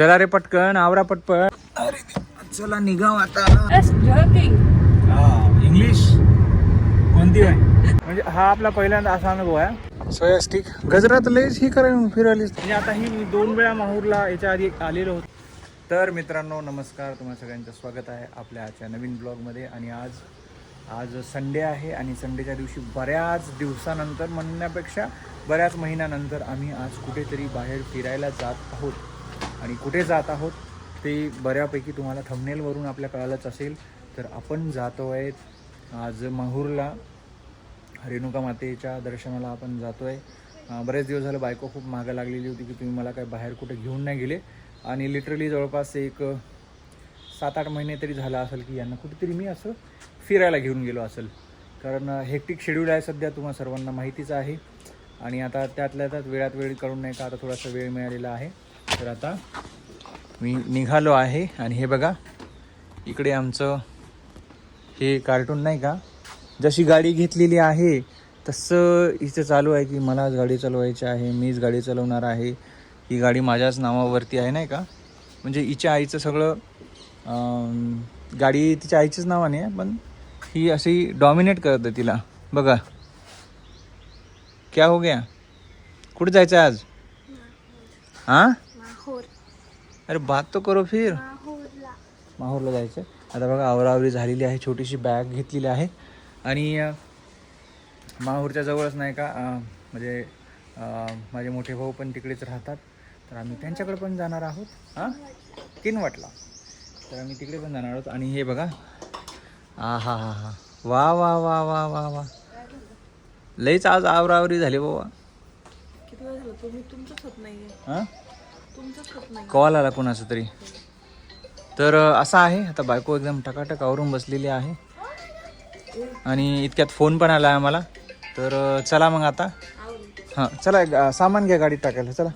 चला रे पटकन आवरा पटपट. अरे चला निघाव आता. इंग्लिश कोणती आहे? म्हणजे हा आपला पहिल्यांदा असा अनुभव आहे. सोया स्टिक गजरात लयच ही करायला फिरायलीच म्हणजे आता ही मी दोन वेळा माहूरला याच्या आधी आलेलो होतो. तर मित्रांनो नमस्कार. तुम्हा सगळ्यांचं स्वागत आहे आपल्या आजच्या नवीन ब्लॉगमध्ये. आणि आज आज संडे आहे आणि संडेच्या दिवशी बऱ्याच दिवसानंतर म्हणण्यापेक्षा बऱ्याच महिन्यानंतर आम्ही आज कुठेतरी बाहेर फिरायला जात आहोत. आणि कुठे जात आहोत ते बऱ्यापैकी तुम्हाला थंबनेलवरून आपल्या कळालंच असेल. तर आपण जातो आहे आज माहूरला. रेणुका मातेच्या दर्शनाला आपण जातो आहे बरेच दिवस झालं बायको खूप मागं लागलेली होती की तुम्ही मला काय बाहेर कुठे घेऊन नाही गेले. आणि लिटरली जवळपास एक सात आठ महिने तरी झाला असेल की यांना कुठेतरी मी असं फिरायला घेऊन गेलो असेल. कारण हेक्टिक शेड्यूल आहे सध्या तुम्हा सर्वांना माहितीच आहे. आणि आता त्यातल्या त्यात वेळात वेळ करून नाही का आता थोडासा वेळ मिळालेला आहे. तर आता मी निघालो आहे आणि हे बघा इकडे आमचं हे कार्टून नाही का? जशी गाडी घेतलेली आहे तसं इथं चालू आहे की मलाच गाडी चालवायची आहे मीच गाडी चालवणार आहे. ही गाडी माझ्याच नावावरती आहे नाही का? म्हणजे हिच्या आईचं सगळं गाडी तिच्या आईच्याच नावाने आहे पण ही अशी डॉमिनेट करतं तिला. बघा. क्या हो गया? कुठे जायचं आहे आज? हां? अरे बात तो करो फिर. माहूरला. जायचं. आता बघा आवरावरी झालेली आहे छोटीशी बॅग घेतलेली आहे. आणि माहूरच्या जवळच नाही का म्हणजे माझे मोठे भाऊ पण तिकडेच राहतात. तर आम्ही त्यांच्याकडे पण जाणार आहोत. हां? तीन वाटला तर आम्ही तिकडे पण जाणार आहोत. आणि हे बघा. आ हा हा. हा वा वा वा वा वा वा. लईच आज आवरावरी झाली बाबा. किती वेळ झालं? तुम्ही तुमचंच होत नाहीये. हां? नाही कॉल आला कोणाचा तरी. तर असं आहे. आता बायको एकदम टकाटक आवरून बसलेली आहे. आणि इतक्यात फोन पण आला आहे आम्हाला. तर चला मग आता. हां चला एक, सामान घ्या गाडीत टाकायला. चला.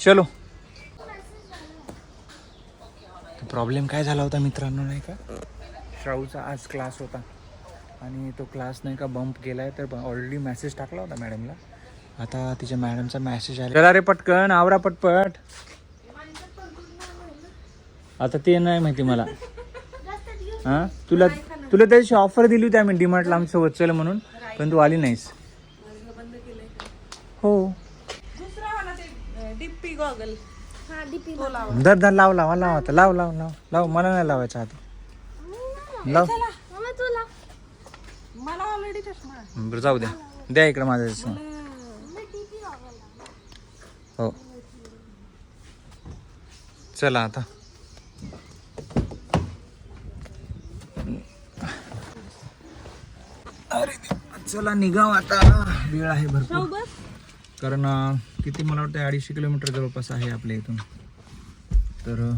चलो. प्रॉब्लेम काय झाला होता मित्रांनो नाही का? श्राऊचा आज क्लास होता. आणि तो क्लास नाही का बंप केला आहे तर ऑलरेडी मेसेज टाकला होता मॅडमला. आता तिच्या मॅडमचा मेसेज आला. चला रे पटकन आवरा पटपट. आता ते नाही माहिती मला. हां? तुला तुला त्या दिवशी ऑफर दिली होती आम्ही डीमार्टला आमच्यासोबत चल म्हणून पण तू आली नाहीस. हो. दुसरा वाला ते डिप्पी गॉगल हा डिप्पी तो लावा. धर धर लाव लाव लाव आता. लाव लाव लाव लाव. मला नाही लावायचा आता. लाव. मला जाऊ द्या. द्या इकडे माझ्या चष्मा. हो. चला आता. अरे चला निघाव आता. वेळ आहे भरपूर. कारण किती मला वाटतं अडीचशे किलोमीटर जवळपास आहे आपल्या इथून. तर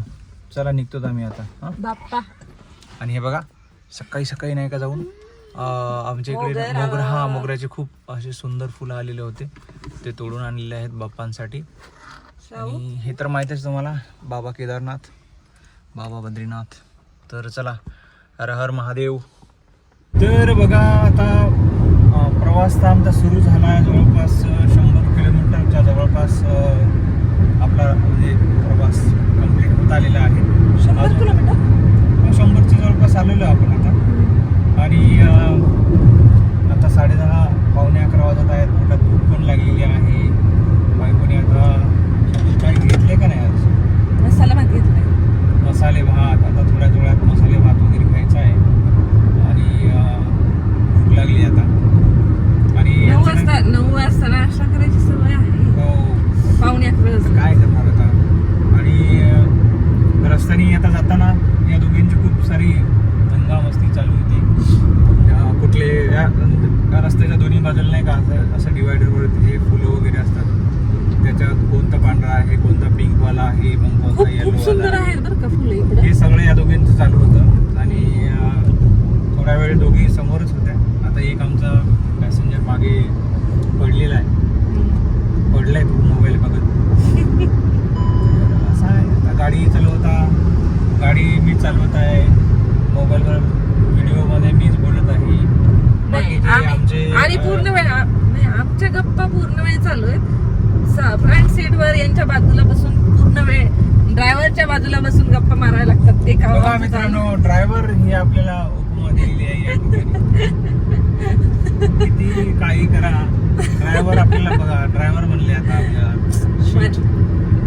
चला निघतोच आम्ही आता हां? बाप्पा. आणि हे बघा सकाळी सकाळी नाही का जाऊन? आमच्या इकडे मोगरा. हा मोगऱ्याचे खूप असे सुंदर फुलं आलेले होते. ते तोडून आणलेले आहेत बाप्पांसाठी. आणि हे तर माहितीच आहे तुम्हाला बाबा केदारनाथ बाबा बद्रीनाथ. तर चला हर हर महादेव. तर बघा आता प्रवास तर आमचा सुरू झाला आहे जवळपास शंभर किलोमीटरच्या जवळपास आपला म्हणजे प्रवास कंप्लीट होत आलेला आहे. शंभर किलोमीटर? शंभरच्या जवळपास आलेलो आपण आता. आणि आता साडेदहा पावणे अकरा वाजत आहेत पोटात भूक पण लागलेली आहे बायकोने आता काही घेतले का नाही आज मसाला माहिती घेतलाय मसाले भात आता थोड्या वेळात मसाले भात वगैरे खायचा आहे आणि अं, भूक लागली आता आणि नऊ यांचं वाजता नऊ वाजता नाश्ता करायची सवय आहे हो पाहुणे अकरा वाजता काय करणार आता आणि अं, रस्त्याने आता जाताना या दोघींची खूप सारी दंगामस्ती चालू होती अं, कुठले या या रस्त्याच्या दोन्ही बाजूला नाही का असं असं डिवायडरवर हे फुलं वगैरे असतात त्याच्यात कोणता पांढरा आहे कोणता पिंकवाला आहे मग खूप कोणता खूप येलो सुंदर आहे आहे बरं का फुलं इकडं हे सगळं या दोघींचं चालू होतं आणि अं, थोड्या वेळ दोघी समोरच होत्या. आता एक आमचा पॅसेंजर मागे पडलेला आहे. पडलाय तू मोबाईल बघत. असं आहे. आता गाडी चालवता गाडी मी चालवत आहे. मोबाईलवर व्हिडिओमध्ये मीच बोलत आहे. आमचे आणि पूर्ण वेळ आमच्या गप्पा पूर्ण वेळ चालू आहेत. फ्रंट सीट वर यांची त्यांच्या बाजूला बसून पूर्ण वेळ ड्रायव्हरच्या बाजूला बसून गप्पा मारायला लागतात. ते मित्रांनो ड्रायव्हर ही आपल्याला दिलेली आहे या ठिकाणी. किती काही करा. ड्रायव्हर आपल्याला बघा. ड्रायव्हर म्हणले आता आपल्याला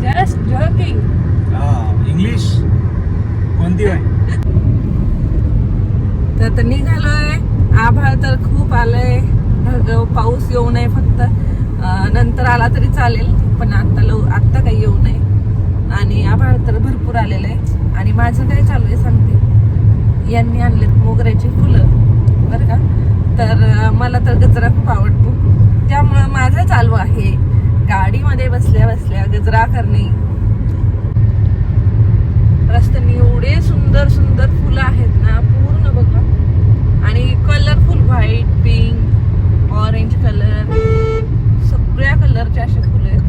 जस्ट जॉकिंग. इंग्लिश. कोणती आहे? तर आता निघालोय. आभाळ तर खूप आलंय. ढग पाऊस येऊ नये फक्त. नंतर आला तरी चालेल पण आता लव आत्ता काही येऊ नये. आणि आभाळ तर भरपूर आलेलं आहे. आणि माझं काय चालू आहे सांगते. यांनी आणलेत मोगऱ्याची फुलं बरं का? तर मला तर गजरा खूप आवडतो. त्यामुळं माझं चालू आहे. गाडीमध्ये बसल्या बसल्या गजरा करणे. रस्त्याने एवढे सुंदर सुंदर फुलं आहेत ना पूर्ण बघा. आणि colourful white pink orange colour सगळ्या कलरचे असे फुलं आहेत.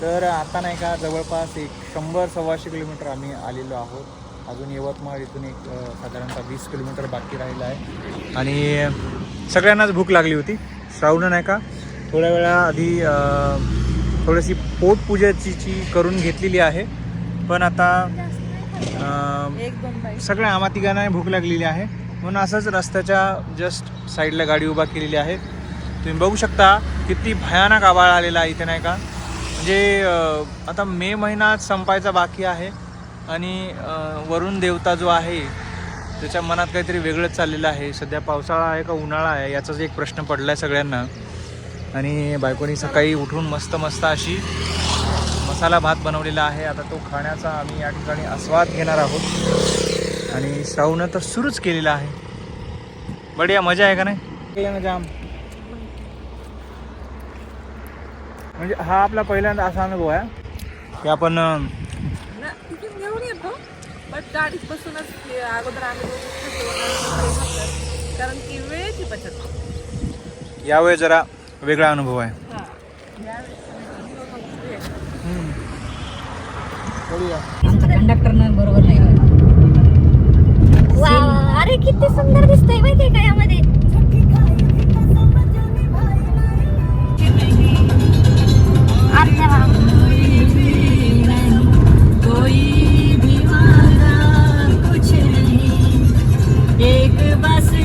तर आता नाही का जवळपास एक शंभर सव्वाशे किलोमीटर आम्ही आलेलो आहोत. अजून यवतमाळ इथून एक साधारणतः वीस किलोमीटर बाकी राहिलं आहे. आणि सगळ्यांनाच भूक लागली होती. श्रावण नाही का? थोड्या वेळा आधी थोडीशी पोटपूजाची करून घेतलेली आहे. पण आता सगळ्या आम्हा तिघांना भूक लागलेली आहे. म्हणून असंच रस्त्याच्या जस्ट साईडला गाडी उभा केलेली आहे. तुम्ही बघू शकता किती भयानक आवाळ आलेला आहे इथे नाही का? म्हणजे आता मे महिना संपायचा बाकी आहे. आणि वरुण देवता जो आहे त्याच्या मनात काहीतरी वेगळंच चाललेलं आहे. सध्या पावसाळा आहे का उन्हाळा आहे याचाच एक प्रश्न पडला आहे सगळ्यांना. आणि बायकोनी सकाळी उठून मस्त मस्त अशी मसाला भात बनवलेला आहे. आता तो खाण्याचा आम्ही या ठिकाणी आस्वाद घेणार आहोत. आणि श्रावणं तर सुरूच केलेला आहे. बढिया मजा आहे का नाही? ना जाम. म्हणजे हा आपला पहिल्यांदा असा अनुभव आहे. की आपण अं, ना, तिथून घेऊन येतो बट गाडीत बसूनच अगोदर आम्ही. कारण की वेळेची बचत. यावेळी जरा वेगळा अनुभव आहे. हा. कंडक्टरनं बरोबर नाही वा अरे किती सुंदर दिसतंय माहितीये का यामध्ये. कोई एक बस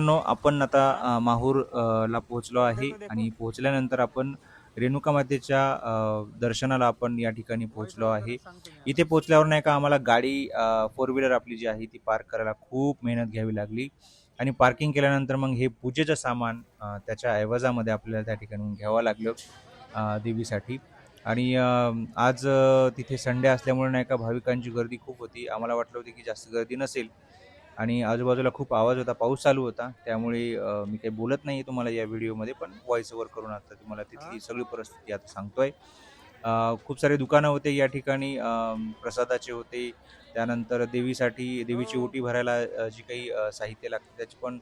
मित्रांनो आपण आता माहूर ला पोहोचलो आहे आणि पोहोचल्यानंतर आपण रेणुका मातेच्या दर्शनाला आपण या ठिकाणी पोहोचलो आहे. इथे पोहोचल्यावर नाही का आम्हाला गाडी फोर व्हीलर आपली जी आहे ती पार्क करायला खूप मेहनत घ्यावी लागली. आणि पार्किंग केल्यानंतर मग हे पूजेचं सामान त्याच्या ऐवजामध्ये आपल्याला त्या ठिकाणी घ्यावं लागलं देवीसाठी. आणि आज तिथे संडे असल्यामुळे नाही का भाविकांची गर्दी खूप होती. आम्हाला वाटलं होतं की जास्त गर्दी नसेल आणि आजूबाजूला खूप आवाज होता पाऊस चालू होता. त्यामुळे मी काही बोलत नाही तुम्हाला या व्हिडिओमध्ये पण व्हॉइस ओव्हर करून आता तुम्हाला तिथली सगळी परिस्थिती आता सांगतोय. खूप सारे दुकानं होते या ठिकाणी. प्रसादाचे होते. त्यानंतर देवीसाठी देवीची ओटी भरायला जी काही साहित्य लागते त्याची पण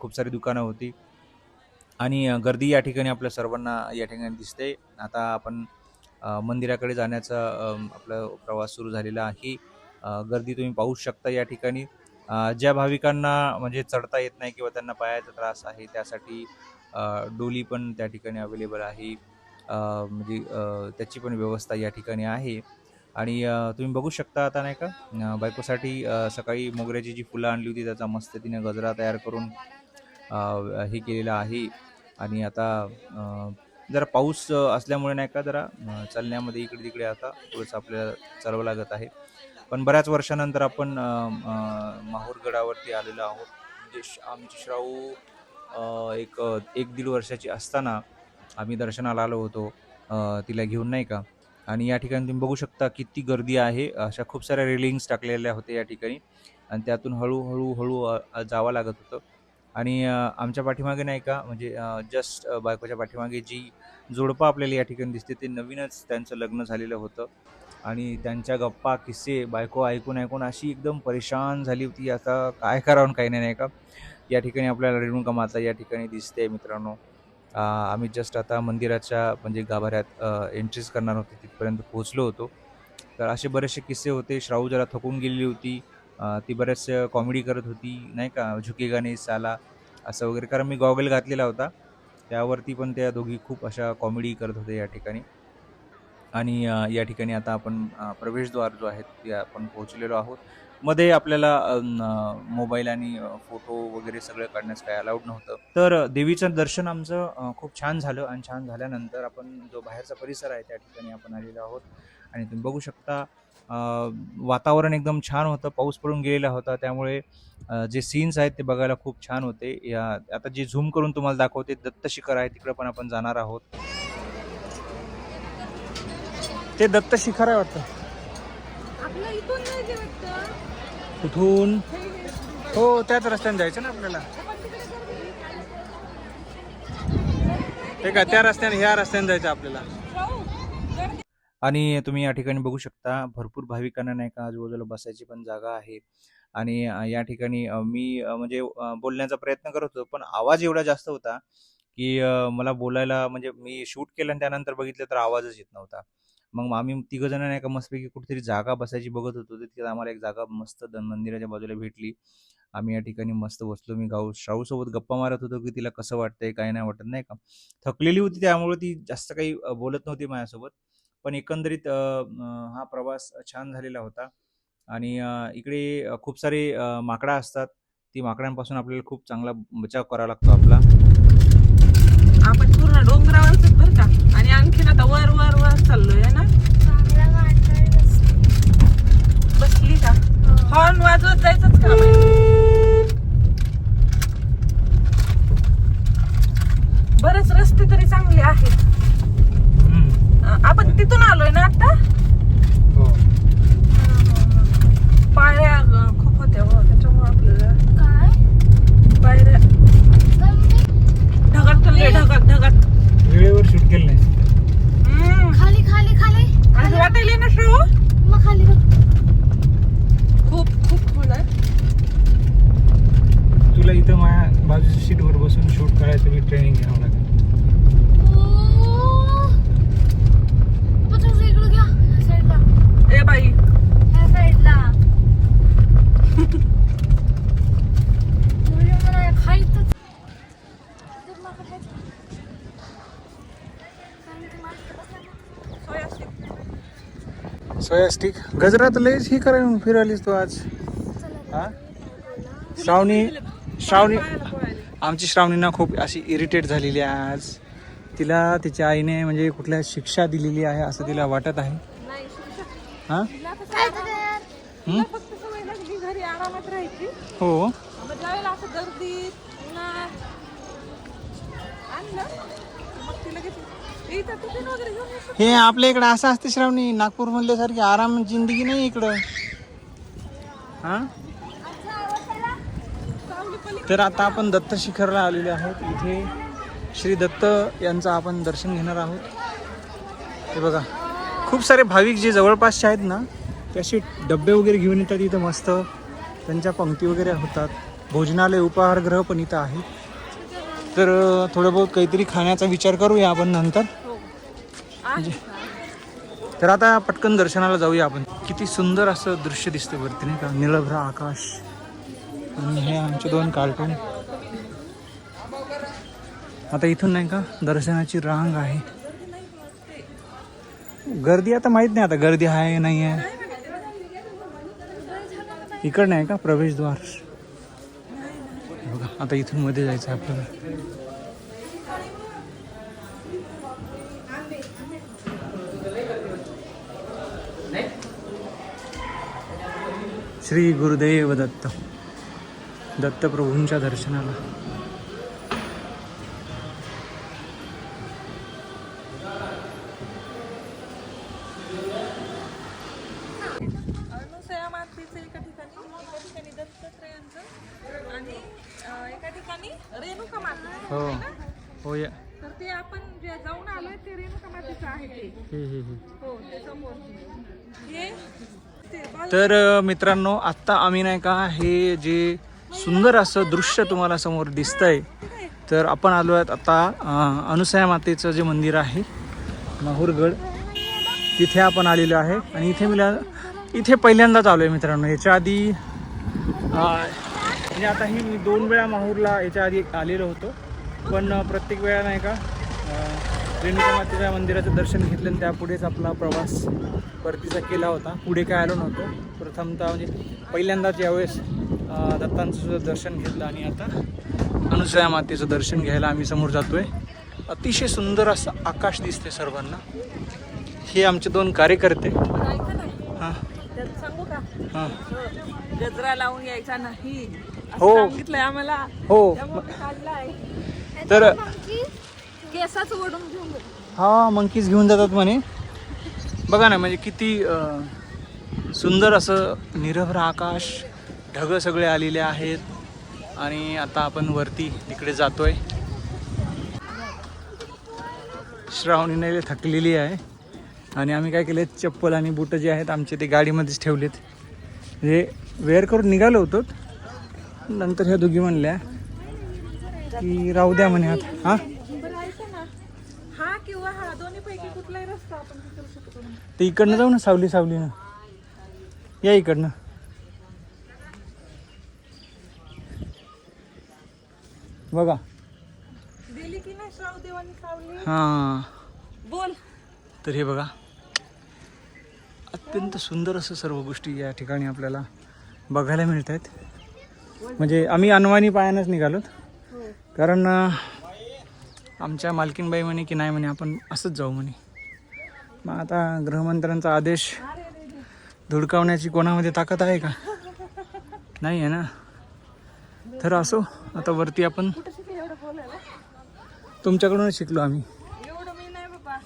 खूप सारी दुकानं होती. आणि गर्दी या ठिकाणी आपल्या सर्वांना या ठिकाणी दिसते. आता आपण मंदिराकडे जाण्याचा आपला प्रवास सुरू झालेला आहे. गर्दी तुम्ही पाहू शकता या ठिकाणी. ज्या भाविकांना म्हणजे चढता येत नाही किंवा त्यांना पायाचा त्रास आहे त्यासाठी डोली पण त्या ठिकाणी अवेलेबल आहे. म्हणजे त्याची पण व्यवस्था या ठिकाणी आहे. आणि तुम्ही बघू शकता आता नाही का बायकोसाठी सकाळी मोगऱ्याची जी फुलं आणली होती त्याचा मस्त तिने गजरा तयार करून हे केलेलं आहे. आणि आता जरा पाऊस असल्यामुळे नाही का जरा चालण्यामध्ये इकडे तिकडे आता थोडंसं आपल्याला चालवं लागत आहे. पण बऱ्याच वर्षानंतर आपण माहूरगडावरती आलेलो आहोत. म्हणजे श- आमची श्राऊ एक एक दीड वर्षाची असताना आम्ही दर्शनाला आलो होतो तिला घेऊन नाही का? आणि या ठिकाणी तुम्ही बघू शकता किती गर्दी आहे. अशा खूप साऱ्या रेलिंग्स टाकलेल्या होत्या या ठिकाणी. आणि त्यातून हळूहळू हळू जावं लागत होतं. आणि आमच्या पाठीमागे नाही का? म्हणजे जस्ट बायकोच्या पाठीमागे जी जोडपं आपल्याला या ठिकाणी दिसते ते नवीनच त्यांचं लग्न झालेलं होतं. आणि त्यांच्या गप्पा किस्से बायको ऐकून ऐकून अशी एकदम परेशान झाली होती. आता काय करावं काही नाही नाही का? या ठिकाणी आपल्याला रेणुका माता या ठिकाणी दिसते मित्रांनो. आम्ही जस्ट आता मंदिराच्या म्हणजे गाभाऱ्यात एंट्रीज करणार होते तिथपर्यंत पोहोचलो होतो. तर असे बरेचसे किस्से होते. श्राऊ जरा थकून गेलेली होती. ती बऱ्याच कॉमेडी करत होती नाही का? झुके गाणे साला असं वगैरे. कारण मी गॉगल घातलेला होता. त्यावरती पण त्या दोघी खूप अशा कॉमेडी करत होते या ठिकाणी. आणि या ठिकाणी आता आपण प्रवेशद्वार जो आहे ते आपण पोहोचलेलो आहोत. मध्ये आपल्याला मोबाईल आणि फोटो वगैरे सगळं काढण्यास काय अलाउड नव्हतं. तर देवीचं दर्शन आमचं खूप छान झालं आणि छान झाल्यानंतर आपण जो बाहेरचा परिसर आहे त्या ठिकाणी आपण आलेलो आहोत. आणि तुम्ही बघू शकता वातावरण एकदम छान होतं. पाऊस पडून गेलेला होता. त्यामुळे जे सीन्स आहेत ते बघायला खूप छान होते. या आता जे झूम करून तुम्हाला दाखवते दत्त शिखर आहे तिकडं पण आपण जाणार आहोत. ते दत्त शिखर आहे वाटतं. कुठून हो त्याच रस्त्याने जायचं ना आपल्याला. हे का त्या रस्त्याने ह्या रस्त्याने जायचं आपल्याला. आणि तुम्ही या ठिकाणी बघू शकता भरपूर भाविकांना नाही का आजूबाजूला बसायची पण जागा आहे. आणि या ठिकाणी मी म्हणजे बोलण्याचा प्रयत्न करत होतो पण आवाज एवढा जास्त होता की मला बोलायला म्हणजे मी शूट केलं आणि त्यानंतर बघितलं तर आवाजच येत नव्हता. मग आम्ही तिघ जण नाही का मस्तपैकी कुठेतरी जागा बसायची बघत होतो. तिथे आम्हाला एक जागा मस्त मंदिराच्या बाजूला भेटली. आम्ही या ठिकाणी मस्त बसलो. मी गाऊ शाहूसोबत गप्पा मारत होतो की तिला कसं वाटतंय काय नाही वाटत नाही का? थकलेली होती त्यामुळे ती जास्त काही बोलत नव्हती माझ्यासोबत. पण एकंदरीत हा प्रवास छान झालेला होता. आणि इकडे खूप सारे माकडा असतात. ती माकडांपासून आपल्याला खूप चांगला बचाव करावा लागतो आपला. आपण पूर्ण डोंगरावरच बरं का? आणखीन आता वर वर वर चाललोय है ना? चांगला वाटतंय बस. बसली का? हॉर्न वाजवत जायचंच काम आहे बरेच रस्ते तरी चांगले आहेत. आपण तिथून आलोय ना आता हो पायऱ्या अं, खूप होत्या हो त्याच्यामुळे आपल्याला काय पायऱ्या पण मी ढगात चाललोय ढगात ढगात वेळेवर शूट केलं नाही हम्म. खाली खाली खाली असं वाटायला ना श्रावू मग खाली बघ खूप खूप खोल आहे तुला इथं माझ्या बाजूच्या सीटवर बसून शूट करायचं मी ट्रेनिंग घ्यावं लागेल ओ. पण थोडंसं इकडं घ्या ह्या साईडला ए बाई ह्या साईडला म्हणजे मला खायचंच तर मग खायचं. कारण की माझं बसलं ना. Soya stick. गजरात लयच ही करायला फिरालीस तू आज. हा? श्रावणी श्रावणी आमची श्रावणी ना खूप अशी इरिटेट झालेली आहे आज. तिला तिच्या आईने म्हणजे कुठल्या शिक्षा दिलेली आहे असं तिला वाटत आहे. हां? हो. हे आपल्या इकडे असं असते श्रावणी. नागपूर मधल्यासारखी आराम जिंदगी नाही इकडं. हा? तर आता आपण दत्त शिखरला आलेले आहोत. इथे श्री दत्त यांचं आपण दर्शन घेणार आहोत. हे बघा. खूप सारे भाविक जे जवळपासचे आहेत ना ते असे डबे वगैरे घेऊन येतात इथं मस्त. त्यांच्या पंक्ती वगैरे होतात. भोजनालय उपाहारगृह पण इथं आहे तर थोडं बहुत काहीतरी खाण्याचा विचार करूया आपण नंतर. तर आता पटकन दर्शनाला जाऊया आपण. किती सुंदर असं दृश्य दिसतं वरती नाही का? निळभ्र आकाश. आणि हे आमचे दोन कार्टून आता इथून नाही का? दर्शनाची रांग आहे. गर्दी आता माहीत नाही आता. गर्दी आहे नाही आहे. इकड नाही का? प्रवेशद्वार. बघा आता इथून मध्ये जायचं आहे आपल्याला. श्री गुरुदेव दत्त दत्तप्रभूंच्या दर्शनाला. अनुसया मातेचं एका ठिकाणी एका ठिकाणी दत्तात्रयांचं आणि एका ठिकाणी रेणुका माता हो हो या. तर ते आपण जे जाऊन आलोय ते रेणुका मातेचं आहे ते. हे ते समोर. हे तर मित्रांनो आत्ता आम्ही नाही का हे जे सुंदर असं दृश्य तुम्हाला समोर दिसतंय तर आपण आलो आहेत आता अनुसया मातेचं जे मंदिर आहे माहूरगड. तिथे आपण आलेलो आहे. आणि इथे मी इथे पहिल्यांदाच आलो आहे मित्रांनो. याच्या आधी म्हणजे आता ही मी दोन वेळा माहूरला याच्या आधी आलेलो होतो. पण प्रत्येक वेळा नाही का रेणुका मातेच्या मंदिराचं दर्शन घेतलं आणि त्यापुढेच आपला प्रवास परतीचा केला होता. पुढे काय आलो नव्हतो. प्रथमतः म्हणजे पहिल्यांदाच यावेळेस दत्तांचं सुद्धा दर्शन घेतलं आणि आता अनुसया मातेचं दर्शन घ्यायला आम्ही समोर जातोय. अतिशय सुंदर असं आकाश दिसते सर्वांना. हे आमचे दोन कार्यकर्ते. हां. त्यात सांगू का हां. गजरा लावून यायचा नाही. असं हो. सांगितलंय आम्हाला. हो. तर केसाच ओढून घेऊन हा मंकीज घेऊन जातात म्हणे. बघा ना म्हणजे किती सुंदर असं निरभ्र आकाश ढगं सगळे आलेले आहेत. आणि आता आपण वरती तिकडे जातोय. श्रावणीने थकलेली आहे. आणि आम्ही काय केले चप्पल आणि बुटं जे आहेत आमचे ते गाडीमध्येच ठेवलेत. म्हणजे वेअर करून निघालो होतो. नंतर ह्या दोघी म्हणल्या की राहू द्या म्हणे आता. हां बरं ऐका ना हा किंवा हा दोन्ही पैकी कुठलाही रस्ता आपण करू शकतो ना. ते इकडनं जाऊ ना सावली सावलीनं. या इकडनं. बघा. दिली की नाही श्राव देवानी सावली? हां. बोल. तर हे बघा. अत्यंत सुंदर असं सर्व गोष्टी या ठिकाणी आपल्याला बघायला मिळत आहेत म्हणजे आम्ही अनवाणी पायानंच निघालोत. कारण अं, आमच्या मालकीनबाई म्हणे की नाही म्हणे आपण असंच जाऊ म्हणे. मग आता गृहमंत्र्यांचा आदेश धुडकावण्याची कोणामध्ये ताकद आहे का? नाही आहे ना? तर असो आता वरती आपण तुमच्याकडूनच शिकलो आम्ही एवढं मी नाही बाबा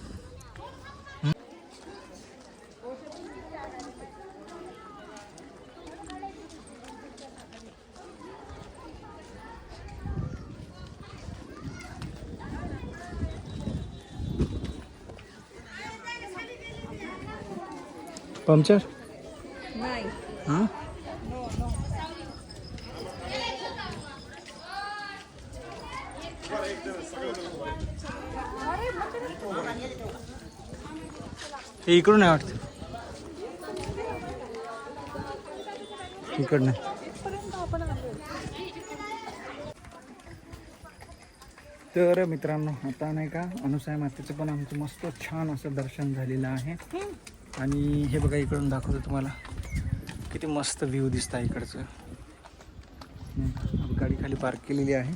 पंक्चर? हां इकडून आहे वाटतं. इकडनं. तर मित्रांनो आता नाही का अनुसाय मातेचं पण आमचं मस्त छान असं दर्शन झालेलं आहे. आणि हे बघा इकडून दाखवतो तुम्हाला. किती मस्त व्ह्यू दिसता इकडचं. गाडी खाली पार्क केलेली आहे.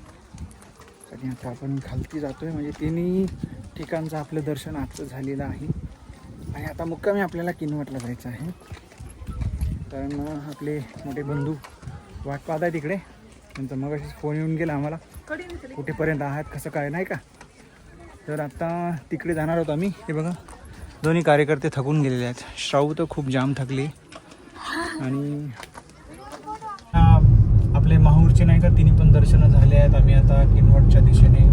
आणि आता आपण खालती आहे म्हणजे तिन्ही ठिकाणचं आपलं दर्शन आजचं झालेलं आहे. आणि आता मुक्कामी आपल्याला किनवटला जायचं आहे. कारण आपले मोठे बंधू वाट पाहत आहे तिकडे त्यांचा मग फोन येऊन गेला आम्हाला. कुठेपर्यंत आहात कसं काय नाही का? तर आता तिकडे जाणार आहोत आम्ही. हे बघा. दोन्ही कार्यकर्ते थकून गेलेले आहेत. श्राऊ तर खूप जाम थकली. आणि हा, आपले माहूरचे नाही का तिन्ही पण दर्शनं झाले आहेत. आम्ही आता किनवटच्या दिशेने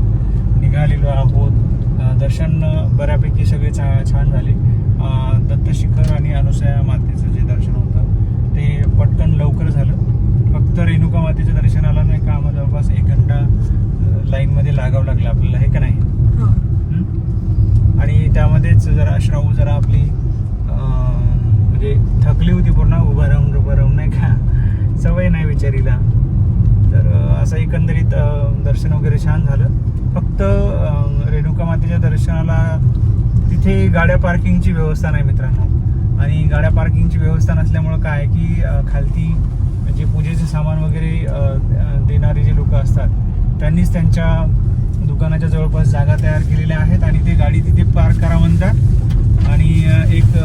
निघालेलो आहोत. दर्शन बऱ्यापैकी सगळे छा छान झाले. दत्तशिखर आणि अनुसया मातेचं जे दर्शन होतं ते पटकन लवकर झालं. फक्त रेणुका मातेच्या दर्शनाला नाही का आम्हाला जवळपास एक घंटा अं, लाईनमध्ये लागावं लागलं आपल्याला हे का नाही हो हं? आणि त्यामध्येच जरा श्राऊ जरा आपली अं, म्हणजे थकली होती पूर्ण उभं राहून उभं राहून नाही का सवय नाही बिचारीला तर अं, असं एकंदरीत अं, दर्शन वगैरे छान झालं. फक्त रेणुका मातेच्या दर्शनाला तिथे गाड्या पार्किंगची व्यवस्था नाही मित्रांनो. आणि गाड्या पार्किंगची व्यवस्था नसल्यामुळं काय आहे की खालती म्हणजे जे पूजेचे सामान वगैरे देणारे जे लोक असतात त्यांनीच त्यांच्या दुकानाच्या जवळपास जागा तयार केलेल्या आहेत आणि ते गाडी तिथे पार्क करा म्हणतात. आणि एक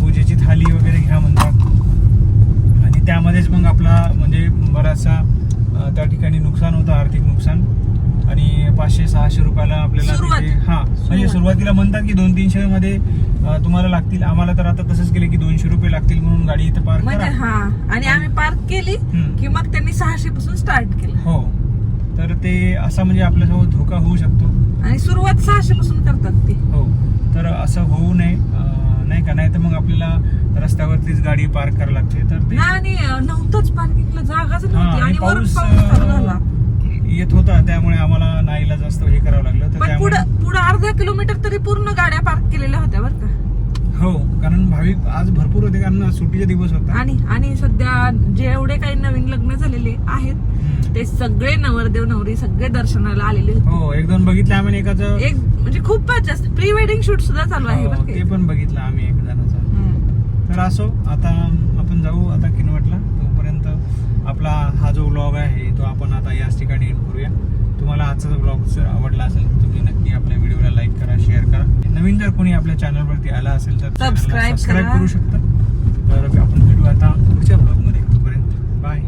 पूजेची थाली वगैरे घ्या म्हणतात आणि त्यामध्येच मग आपला म्हणजे बराचसा अं, त्या ठिकाणी नुकसान होतं आर्थिक नुकसान आणि पाचशे सहाशे रुपयाला आपल्याला सुरुवात. हां म्हणजे सुरुवात. सुरुवातीला म्हणतात की दोन तीनशे मध्ये अं, तुम्हाला लागतील. आम्हाला तर आता तसंच केलं की दोनशे रुपये लागतील म्हणून गाडी इथं पार्क म्हणजे करा. हा. आणि आम्ही पार्क केली हम्म. की मग त्यांनी सहाशे पासून स्टार्ट केलं. हो. तर ते असा म्हणजे आपल्यासोबत धोका होऊ शकतो. आणि सुरुवात सहाशे पासून करतात ते. हो. तर असं होऊ नये. अं, नाही का? नाही तर मग आपल्याला रस्त्यावरतीच गाडी पार्क करावी लागते. तर ते आणि अं, नव्हतंच पार्किंगला जागाच हा, नव्हती आणि आणि वरून पाऊस पाऊस चालू झाला. अं, येत होता त्यामुळे आम्हाला नाईला जास्त हे करावं लागलं. तर पण त्यामुळे पुढं पुढं अर्धा किलोमीटर तरी पूर्ण गाड्या पार्क केलेल्या होत्या बरं का. हो कारण भाविक आज भरपूर होते कारण आज सुट्टीचा दिवस होता. आणि आणि सध्या जेवढे काही नवीन लग्न झालेले आहेत. ते सगळे नवरदेव नवरी सगळे दर्शनाला आलेले होते. हो एक दोन बघितले आम्ही एकाचं एक म्हणजे खूपच जास्त प्री वेडिंग शूट सुद्धा चालू आहे हो, बरं ते का पण बघितलं आम्ही एक जणाचं हम्म. तर असो आता आपण जाऊ आता किनवटला. आपला हा जो ब्लॉग आहे तो आपण आता याच ठिकाणी एंड करूया. तुम्हाला आजचा जो ब्लॉग आवडला असेल तुम्ही नक्की आपल्या व्हिडिओला लाईक करा शेअर करा. नवीन जर कोणी आपल्या चॅनलवरती आला असेल तर सबस्क्राईब करू. शकता. तर आपण भेटू आता पुढच्या ब्लॉगमध्ये तोपर्यंत बाय